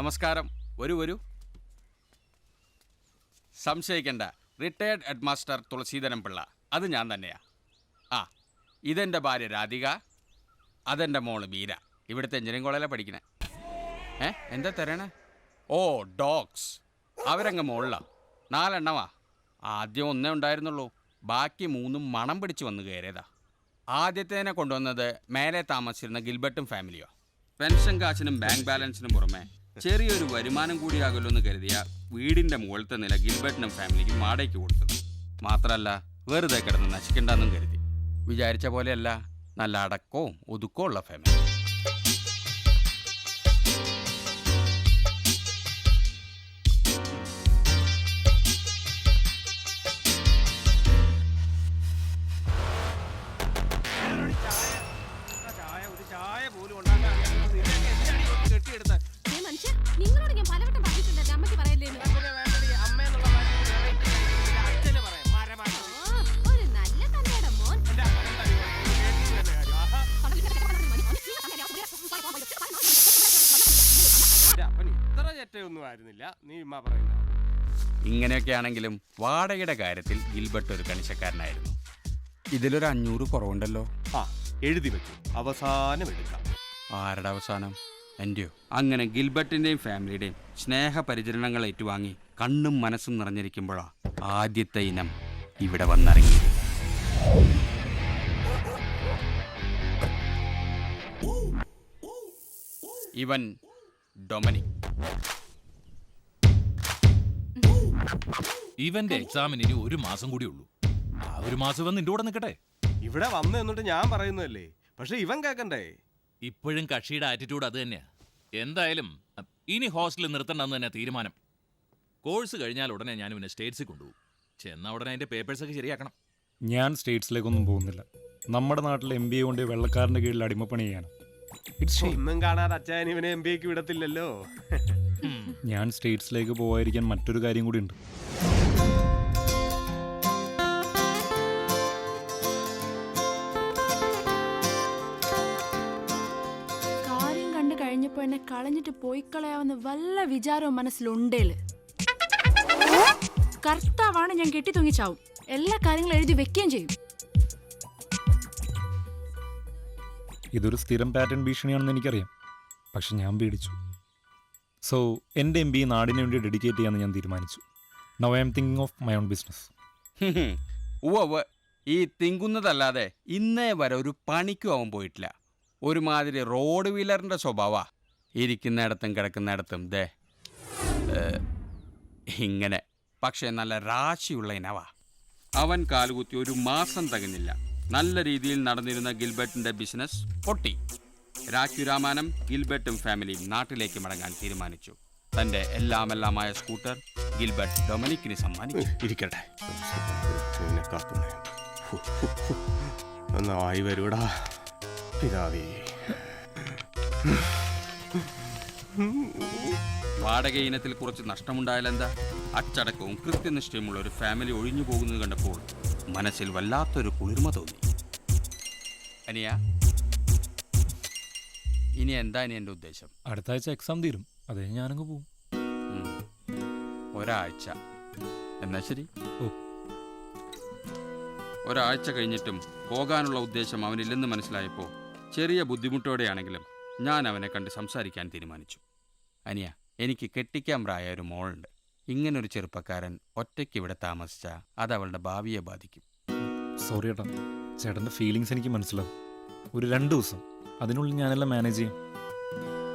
നമസ്കാരം. വരൂ വരൂ. സംശയിക്കേണ്ട. Retired head master Thulaseedharan Pillai അത് ഞാൻ തന്നെയാ. ആ ഇതെന്റെ ഭാര്യ രാധിക. അതെന്റെ മോൾ മീര. ഇവിടുത്തെ എഞ്ചിനീയറിംഗ് കോളേജിലാണ് പഠിക്കണേ. ഏ എന്താ തരണേ? ഓ ഡോഗ്സ് അവരങ്ങ് മുകളിലാണ് നാലെണ്ണമാ. ആദ്യം ഒന്നേ ഉണ്ടായിരുന്നുള്ളൂ. ബാക്കി മൂന്നും മണം പിടിച്ച് വന്ന് കയറിയതാ. ആദ്യത്തേനെ കൊണ്ടുവന്നത് മേലെ താമസിച്ചിരുന്ന ഗിൽബർട്ടും ഫാമിലിയോ. പെൻഷൻ കാശിനും ബാങ്ക് ബാലൻസിനും പുറമെ ചെറിയൊരു വരുമാനം കൂടിയാകുമല്ലോ എന്ന് കരുതിയ വീടിന്റെ മുകളിലത്തെ നില ഗിൽബർട്ടിനും ഫാമിലിക്കും മാടയ്ക്ക് കൊടുത്തത് മാത്രമല്ല വെറുതെ കിടന്ന് നശിക്കണ്ടെന്നും കരുതി. വിചാരിച്ച പോലെയല്ല നല്ല അടക്കവും ഒതുക്കവും ഉള്ള ഫാമിലി ചെറ്റയൊന്നും ആയിരുന്നില്ല. നീ ഉമ്മ പറയുന്നത്. ഇങ്ങനെയൊക്കെയാണെങ്കിലും വാടകയുടെ കാര്യത്തിൽ ഗിൽബർട്ട് ഒരു കണിശക്കാരനായിരുന്നു. ഇതിലൊരു അഞ്ഞൂറ് കുറവുണ്ടല്ലോ. ആ എഴുതി വെച്ചു. അവസാനം എടുക്കാം. ആരുടെ അവസാനം? എന്റെയോ അങ്ങനെ ഗിൽബർട്ടിന്റെയും ഫാമിലിയുടെയും സ്നേഹപരിചരണങ്ങൾ ഏറ്റുവാങ്ങി കണ്ണും മനസ്സും നിറഞ്ഞിരിക്കുമ്പോഴാ ആദ്യത്തെ ഇനം ഇവിടെ വന്നിറങ്ങി ഇവൻ ഡൊമനിക്. ഇവന്റെ എക്സാമിന് ഇനി ഒരു മാസം കൂടി ഉള്ളൂ. ആ ഒരു മാസം വന്ന് നിന്റെ കൂടെ നിൽക്കട്ടെ. ഇവിടെ വന്നു എന്നിട്ട് ഞാൻ പറയുന്നതല്ലേ? പക്ഷെ ഇവൻ കേക്കണ്ടേ? ഇപ്പോഴും കക്ഷിയുടെ ആറ്റിറ്റ്യൂഡ് അത് തന്നെയാ. എന്തായാലും ഇനി ഹോസ്റ്റലിൽ നിർത്തണ്ടെന്ന് തന്നെ തീരുമാനം. കോഴ്സ് കഴിഞ്ഞാൽ ഉടനെ ഞാൻ ഇവനെ സ്റ്റേറ്റ്സിൽ കൊണ്ടുപോകും. ചെന്ന ഉടനെ അതിന്റെ പേപ്പേഴ്സ് ഒക്കെ ശരിയാക്കണം. ഞാൻ സ്റ്റേറ്റ്സിലേക്കൊന്നും പോകുന്നില്ല. നമ്മുടെ നാട്ടിൽ എം ബി എ കൊണ്ട് വെള്ളക്കാരന്റെ കീഴിൽ അടിമപ്പണി ചെയ്യാനും ഒന്നും കാണാതെ അച്ഛൻ ഇവനെ എം ബി എക്ക് വിടത്തില്ലല്ലോ. ഞാൻ സ്റ്റേറ്റ്സിലേക്ക് പോകാതിരിക്കാൻ മറ്റൊരു കാര്യം കൂടി ഉണ്ട് കാര്യം കണ്ടു കഴിഞ്ഞപ്പോ എന്നെ കളഞ്ഞിട്ട് പോയി കളയാവുന്ന വല്ല വിചാരവും മനസ്സിലുണ്ടേൽ. കർത്താവാണ് ഞാൻ കെട്ടി തൂങ്ങിച്ചാവും എല്ലാ കാര്യങ്ങളും എഴുതി വെക്കുകയും ചെയ്യും. ഇതൊരു സ്ഥിരം പാറ്റേൺ ഭീഷണിയാണെന്ന് എനിക്കറിയാം. പക്ഷെ ഞാൻ പേടിച്ചു. സോ എന്റെ എം ബി നാടിന് വേണ്ടി ഡെഡിക്കേറ്റ് ചെയ്യാമെന്ന് ഞാൻ തീരുമാനിച്ചു. Now I'm thinking of my own business ഈ തിങ്കുന്നതല്ലാതെ ഇന്നേ വരെ ഒരു പണിക്കും അവൻ പോയിട്ടില്ല. ഒരുമാതിരി റോഡ് വീലറിന്റെ സ്വഭാവ. ഇരിക്കുന്നിടത്തും കിടക്കുന്നിടത്തും ദേ. ഇങ്ങനെ. പക്ഷേ നല്ല രാശിയുള്ള ഇനവാ അവൻ കാലുകുത്തി ഒരു മാസം തികഞ്ഞില്ല. നല്ല രീതിയിൽ നടന്നിരുന്ന ഗിൽബർട്ടിന്റെ ബിസിനസ് പൊട്ടി. രാഖ്യുരാമാനം ഗിൽബർട്ടും ഫാമിലിയും നാട്ടിലേക്ക് മടങ്ങാൻ തീരുമാനിച്ചു. തന്റെ എല്ലാമെല്ലാമായ സ്കൂട്ടർ ഗിൽബർട്ട് ഡൊമിനിക്കിന് സമ്മാനിച്ചു ഇരിക്കട്ടെ. ഒന്നായി വരൂടാ പിതാവേ. വാടക ഇനത്തിൽ കുറച്ച് നഷ്ടമുണ്ടായാലെന്താ അച്ചടക്കവും കൃത്യനിഷ്ഠയുമുള്ള ഒരു ഫാമിലി ഒഴിഞ്ഞു പോകുന്നത് കണ്ടപ്പോൾ മനസ്സിൽ വല്ലാത്തൊരു കുളിർമ തോന്നി. അനിയ ഇനി എന്താ ഇനി എന്റെ ഉദ്ദേശം? അടുത്ത ആഴ്ച എക്സാം തീരും. അതേ ഞാനങ്ങ് പോവും. ഉം. ഒരാഴ്ച. എന്നാ ശരി? ഓ. ഒരാഴ്ച കഴിഞ്ഞിട്ടും പോകാനുള്ള ഉദ്ദേശം അവനില്ലെന്ന് മനസ്സിലായപ്പോൾ ചെറിയ ബുദ്ധിമുട്ടോടെയാണെങ്കിലും ഞാൻ അവനെ കണ്ട് സംസാരിക്കാൻ തീരുമാനിച്ചു. അനിയ എനിക്ക് കെട്ടിക്കാൻ പ്രായ ഒരു മോളുണ്ട്. ഇങ്ങനൊരു ചെറുപ്പക്കാരൻ ഒറ്റയ്ക്ക് ഇവിടെ താമസിച്ചാൽ അത് അവളുടെ ഭാവിയെ ബാധിക്കും. സോറി ഏട്ടാ. ചേട്ടന്റെ ഫീലിങ്സ് എനിക്ക് മനസ്സിലാവും. ഒരു രണ്ട് ദിവസം. അതിനുള്ളിൽ ഞാനെല്ലാം മാനേജ് ചെയ്യും.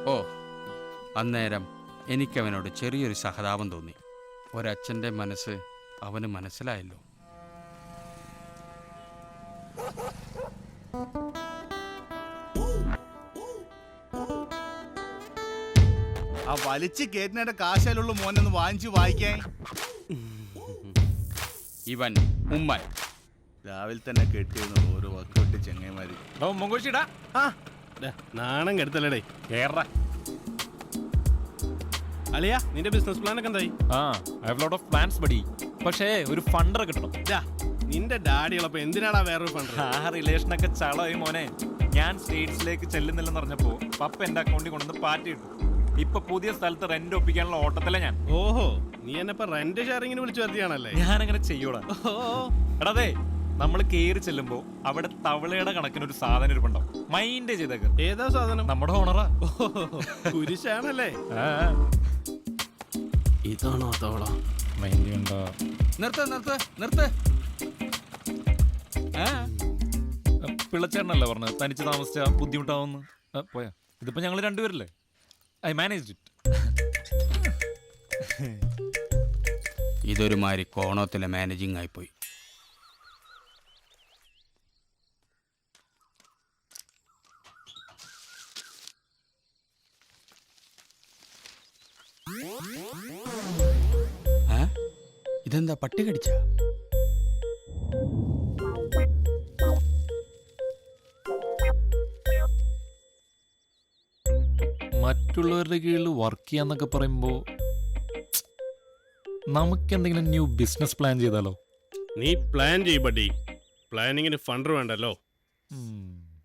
ഓ അന്നേരം എനിക്കവനോട് ചെറിയൊരു സഹതാപം തോന്നി. ഒരച്ഛന്റെ മനസ്സ് അവന് മനസ്സിലായല്ലോ. ആ വലിച്ചു കേറ്റിനയുടെ കാശാലുള്ള മോനൊന്ന് വാങ്ങിച്ചു വായിക്കാൻ. ഇവൻ ഉമ്മൻ. രാവിലെ തന്നെ കെട്ടിയിരുന്നു ഓരോ വക്കോട്ട് ചെങ്ങന്മാര് നാണം കെടുത്തല്ലേ കേറ അലിയാ നിന്റെ ബിസിനസ് പ്ലാൻ ഒക്കെ എന്തായി? ആ I have lot of plans buddy പക്ഷേ ഒരു ഫണ്ടർ കിട്ടണം. ദാ, നിന്റെ ഡാഡികളപ്പോ എന്തിനാടാ വേറൊരു ഫണ്ട് ആ റിലേഷൻ ഒക്കെ ചളമായി മോനെ. ഞാൻ സ്റ്റേറ്റ്സിലേക്ക് ചെല്ലുന്നില്ലെന്ന് പറഞ്ഞപ്പോ പപ്പ എന്റെ അക്കൗണ്ടിൽ കൊണ്ടുവന്ന് പാറ്റി ഇട്ടു. ഇപ്പൊ പുതിയ സ്ഥലത്ത് റെന്റ് ഒപ്പിക്കാനുള്ള ഓട്ടത്തിലെ ഞാൻ. ഓഹോ നീ എന്നെ ഇപ്പൊ റെന്റ് ഷെയറിങ്ങിന് വിളിച്ചു വരുത്തിയാണല്ലേ? ഞാൻ അങ്ങനെ ചെയ്യൂടാ എടാ അതെ നമ്മൾ കേറി ചെല്ലുമ്പോ അവിടെ തവളയുടെ കണക്കിന് ഒരു സാധനം ഇരിപ്പുണ്ടാവും. മൈൻഡ് ചെയ്തേക്ക് ഏതാ സാധനം? നമ്മുടെ ഓണറാ കുരിശാണല്ലേ? ഇതാണോ തവള? മൈൻഡ് കണ്ടോ നിർത്ത് നിർത്ത് നിർത്ത്. പിള്ളച്ചേട്ടനല്ലേ പറഞ്ഞത്? തനിച്ച് താമസിച്ച ബുദ്ധിമുട്ടാവുന്നു. പോയാ. ഇതിപ്പോ ഞങ്ങൾ രണ്ടുപേരല്ലേ? ഐ മാനേജ് ഇറ്റ് ഇതൊരുമാതിരി കോണത്തിലെ മാനേജിങ് ആയിപ്പോയി ഇതെന്താ പട്ടി കടിച്ച? മറ്റുള്ളവരുടെ കീഴിൽ വർക്ക് ചെയ്യാന്നൊക്കെ പറയുമ്പോ നമുക്ക് എന്തെങ്കിലും ന്യൂ ബിസിനസ് പ്ലാൻ ചെയ്താലോ? നീ പ്ലാൻ ചെയ്യ ബഡി പ്ലാനിങ്ങിന് ഫണ്ട് വേണ്ടല്ലോ.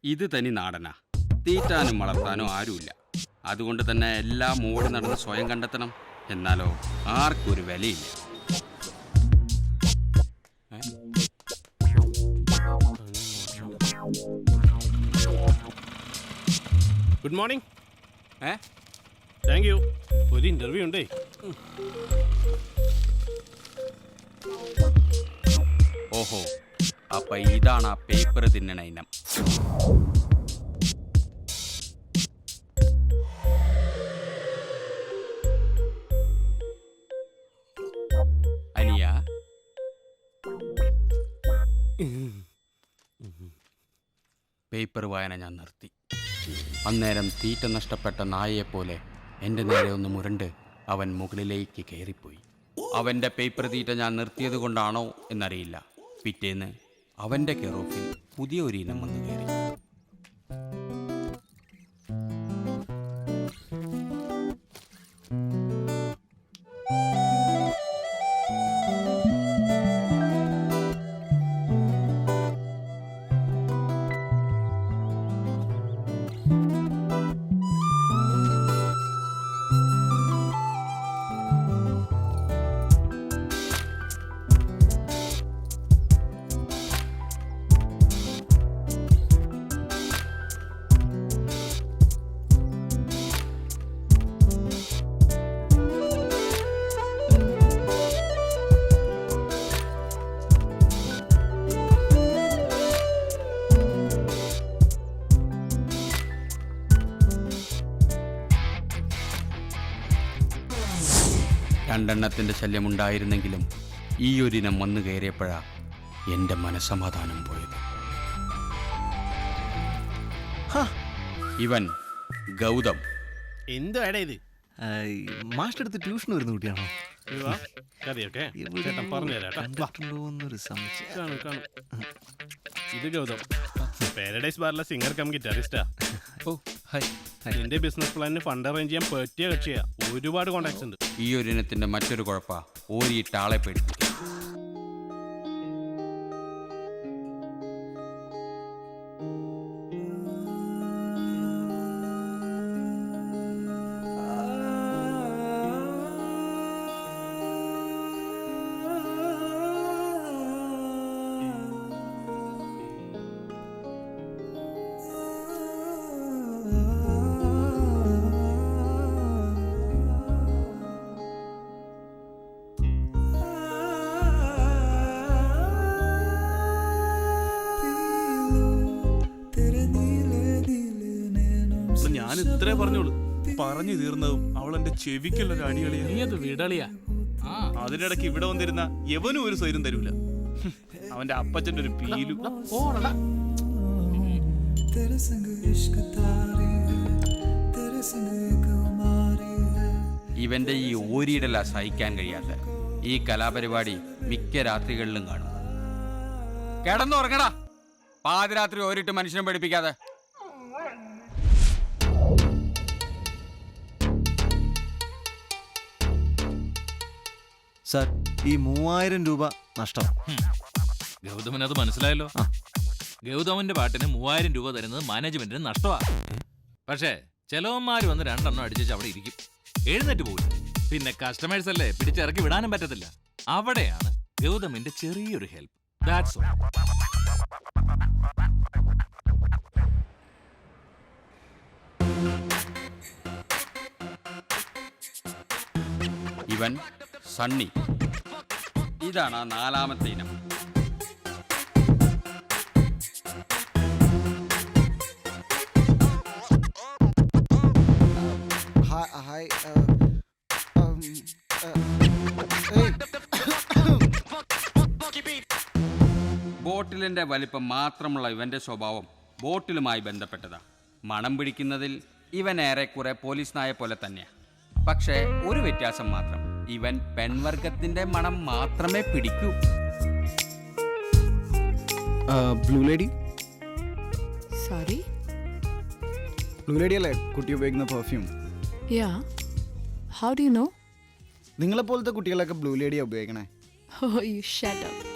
ഇത് തനി നാടനാ. തീറ്റാനും വളർത്താനും ആരുമില്ല. അതുകൊണ്ട് തന്നെ എല്ലാം ഓടി നടന്ന് സ്വയം കണ്ടെത്തണം. എന്നാലോ ആർക്കും ഒരു വിലയില്ല. ഗുഡ് മോർണിംഗ് ഏ? താങ്ക് യു ഒരു ഇന്റർവ്യൂ ഉണ്ടേ. ഓഹോ അപ്പൊ ഇതാണ് ആ പേപ്പർ തിന്നണ ഇനം. അനിയ? പേപ്പർ വായന ഞാൻ നിർത്തി. അന്നേരം തീറ്റ നഷ്ടപ്പെട്ട നായയെപ്പോലെ എന്റെ നേരെ ഒന്ന് മുരണ്ട് അവൻ മുകളിലേക്ക് കയറിപ്പോയി. അവന്റെ പേപ്പർ തീറ്റ ഞാൻ നിർത്തിയത് കൊണ്ടാണോ എന്നറിയില്ല. പിറ്റേന്ന് അവന്റെ കെറോഫിൽ പുതിയ ഒരു ഇനം വന്നു കയറി. രണ്ടെണ്ണത്തിന്റെ ശല്യമുണ്ടായിരുന്നെങ്കിലും ഈ ഒരിനം വന്നു കയറിയപ്പോഴാ എന്റെ മനസമാധാനം പോയത്. ഇവൻ ഗൗതം. എന്തോ ഇത്? മാസ്റ്റർ എടുത്ത് ട്യൂഷൻ വരുന്ന കുട്ടിയാണോ? ചേട്ടൻ സംശയം. ഇത് ഗൗതം. പാരഡൈസ് ബാറിലെ സിംഗർ കം ഗിറ്റാറിസ്റ്റാ. ഓ ഹായ് നിന്റെ ബിസിനസ് പ്ലാനിന് ഫണ്ട് അറേഞ്ച് ചെയ്യാൻ പറ്റിയ കക്ഷിയാ. ഒരുപാട് കോണ്ടാക്ട്സ് ഉണ്ട്. ഈ ഒരു ഇനത്തിന്റെ മറ്റൊരു കുഴപ്പ. ഓരിയിട്ട് ആളെ പേടിപ്പിക്കുക ഞാൻ ഇത്രേ പറഞ്ഞോളൂ പറഞ്ഞു തീർന്നതും അവൾ എന്റെ ചെവിക്കുള്ള അടികളിയാ. നീ അത് വിടളിയാ. ആ. അതിനിടയ്ക്ക് ഇവിടെ വന്നിരുന്ന യവനും ഒരു സ്വൈരം തരൂല. അവന്റെ അപ്പച്ചന്റെ ഒരു പീലു. ഇവന്റെ ഈ ഓരിയിടല സഹിക്കാൻ കഴിയാത്ത. ഈ കലാപരിപാടി മിക്ക രാത്രികളിലും കാണും. കിടന്നുറങ്ങടാ. പാതിരാത്രി ഓരിട്ട് മനുഷ്യനെ പഠിപ്പിക്കാതെ സാർ ഈ മൂവായിരം രൂപ നഷ്ടം. ഗൗതമന് അത് മനസ്സിലായല്ലോ. ഗൗതമന്റെ പാട്ടിന് മൂവായിരം രൂപ തരുന്നത് മാനേജ്മെന്റിന് നഷ്ടമാണ് പക്ഷേ ചെലവന്മാർ വന്ന് രണ്ടെണ്ണം അടിച്ചു അവിടെ ഇരിക്കും. എഴുന്നേറ്റ് പോയി പിന്നെ കസ്റ്റമേഴ്സ് അല്ലേ പിടിച്ചിറക്കി വിടാനും പറ്റത്തില്ല. അവിടെയാണ് ഗൗതമിന്റെ ചെറിയൊരു ഹെൽപ്പ് ദാറ്റ്സ് ഓൾ ഇവൻ സണ്ണി. ഇതാണ് ആ നാലാമത്തെ ഇനം. ഹായ് ബോട്ടിലിന്റെ വലിപ്പം മാത്രമുള്ള ഇവന്റെ സ്വഭാവം ബോട്ടിലുമായി ബന്ധപ്പെട്ടതാണ് മണം പിടിക്കുന്നതിൽ ഇവൻ ഏറെക്കുറെ പോലീസ് നായ പോലെ തന്നെയാ. പക്ഷേ ഒരു വ്യത്യാസം മാത്രം. ഇവൻ പെൺവർഗത്തിന്റെ മണം മാത്രമേ പിടിക്കൂ. Blue lady? Sorry? Blue lady അല്ലേ? കുട്ടി ഉപയോഗിക്കുന്ന perfume yeah. How do you know നിങ്ങളെ പോലത്തെ കുട്ടികളൊക്കെ ബ്ലൂ ലേഡിയാ ഉപയോഗിക്കണേ. ഓ യു ഷട്ട് അപ്പ്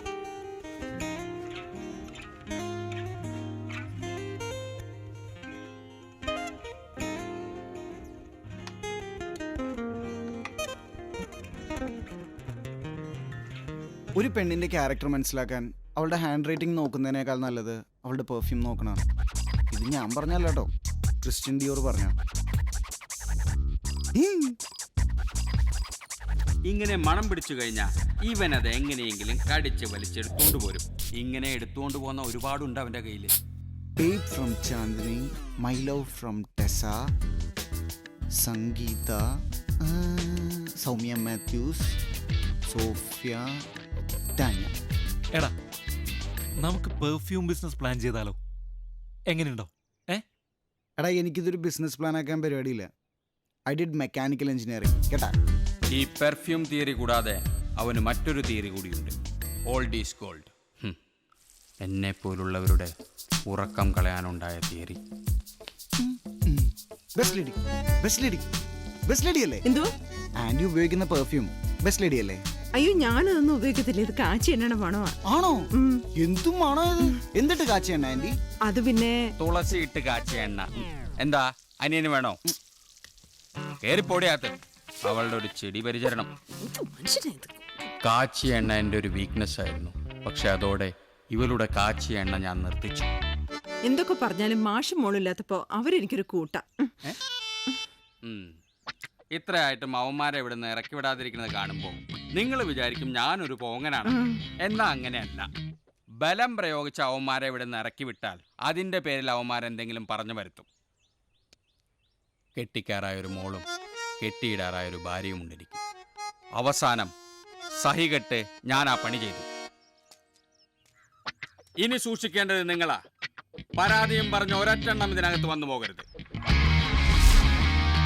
ഒരു പെണ്ണിന്റെ ക്യാരക്ടർ മനസ്സിലാക്കാൻ അവളുടെ ഹാൻഡ് റൈറ്റിംഗ് നോക്കുന്നതിനേക്കാൾ നല്ലത് അവളുടെ പെർഫ്യൂം നോക്കണം ഇത് ഞാൻ പറഞ്ഞല്ല കേട്ടോ ക്രിസ്ത്യൻ ഡിയോർ പറഞ്ഞ ഇങ്ങനെ മണം പിടിച്ചു കഴിഞ്ഞാൽ ഇവൻ അത് എങ്ങനെയെങ്കിലും കടിച്ച് വലിച്ചെടുത്തോണ്ട് പോരും. ഇങ്ങനെ എടുത്തുകൊണ്ട് പോകുന്ന ഒരുപാടുണ്ട് അവന്റെ കയ്യിൽ babe from Chandini my love from Tessa Sangeetha Soumya Mathews Sophia Tania എടാ നമുക്ക് പെർഫ്യൂം ബിസിനസ് പ്ലാൻ ചെയ്താലോ? എങ്ങനെയുണ്ടോ ഏ? എടാ എനിക്കിതൊരു ബിസിനസ് പ്ലാൻ ആക്കാൻ പരിപാടിയില്ല. ഐ ഡിഡ് മെക്കാനിക്കൽ എഞ്ചിനീയറിംഗ് കേട്ടാ? ഈ പെർഫ്യൂം തിയറി കൂടാതെ അവന് മറ്റൊരു തിയറി കൂടിയുണ്ട്. ഓൾഡ് ഈസ് ഗോൾഡ് എന്നെ പോലുള്ളവരുടെ ഉറക്കം കളയാനുണ്ടായ theory best lady best lady best lady അല്ലേ? എന്തോ ആന്റി ഉപയോഗിക്കുന്ന പെർഫ്യൂം ബെസ്റ്റ് ലേഡി അല്ലേ? അയ്യോ ഞാനതൊന്നും ഉപയോഗിക്കത്തില്ല. ഇത് കാച്ചി എണ്ണ മണമാ. ആണോ? എന്തും ആണോ ഇത്? എന്നിട്ട് കാച്ചിയണ്ണ ആന്റി? അത് പിന്നെ തുളസി ഇട്ട് കാച്ചിയ എണ്ണ എന്താ? അനിയന് വേണോ? കേറിപ്പോടിയാത്ത അവളുടെ ഒരു ചെടി പരിചരണം. കാച്ചിയ എണ്ണ എന്റെ ഒരു വീക്ക്നെസ് ആയിരുന്നു. പക്ഷെ അതോടെ ഇവളുടെ കാച്ചി എണ്ണ ഞാൻ നിർത്തിച്ചു. എന്തൊക്കെ പറഞ്ഞാലും മാഷും മോളില്ലാത്തപ്പോ അവരെനിക്കൊരു കൂട്ട. ഉം. ഇത്രയായിട്ടും അവന്മാരെ ഇവിടെ നിന്ന് ഇറക്കി വിടാതിരിക്കുന്നത് കാണുമ്പോൾ നിങ്ങൾ വിചാരിക്കും ഞാനൊരു പോങ്ങനാണ്. എന്നാ അങ്ങനെയല്ല. ബലം പ്രയോഗിച്ച അവന്മാരെ ഇവിടെ നിന്ന് ഇറക്കി വിട്ടാൽ അതിന്റെ പേരിൽ അവന്മാരെന്തെങ്കിലും പറഞ്ഞു വരുത്തും. കെട്ടിക്കാറായൊരു മോളും കെട്ടിയിടാറായൊരു ഭാര്യയും ഉണ്ടിരിക്കും അവസാനം സഹികെട്ട് ഞാൻ ആ പണി ചെയ്തു. ഇനി സൂക്ഷിക്കേണ്ടത് നിങ്ങളാ. പരാതിയും പറഞ്ഞ് ഒരൊറ്റെണ്ണം ഇതിനകത്ത് വന്നു പോകരുത്.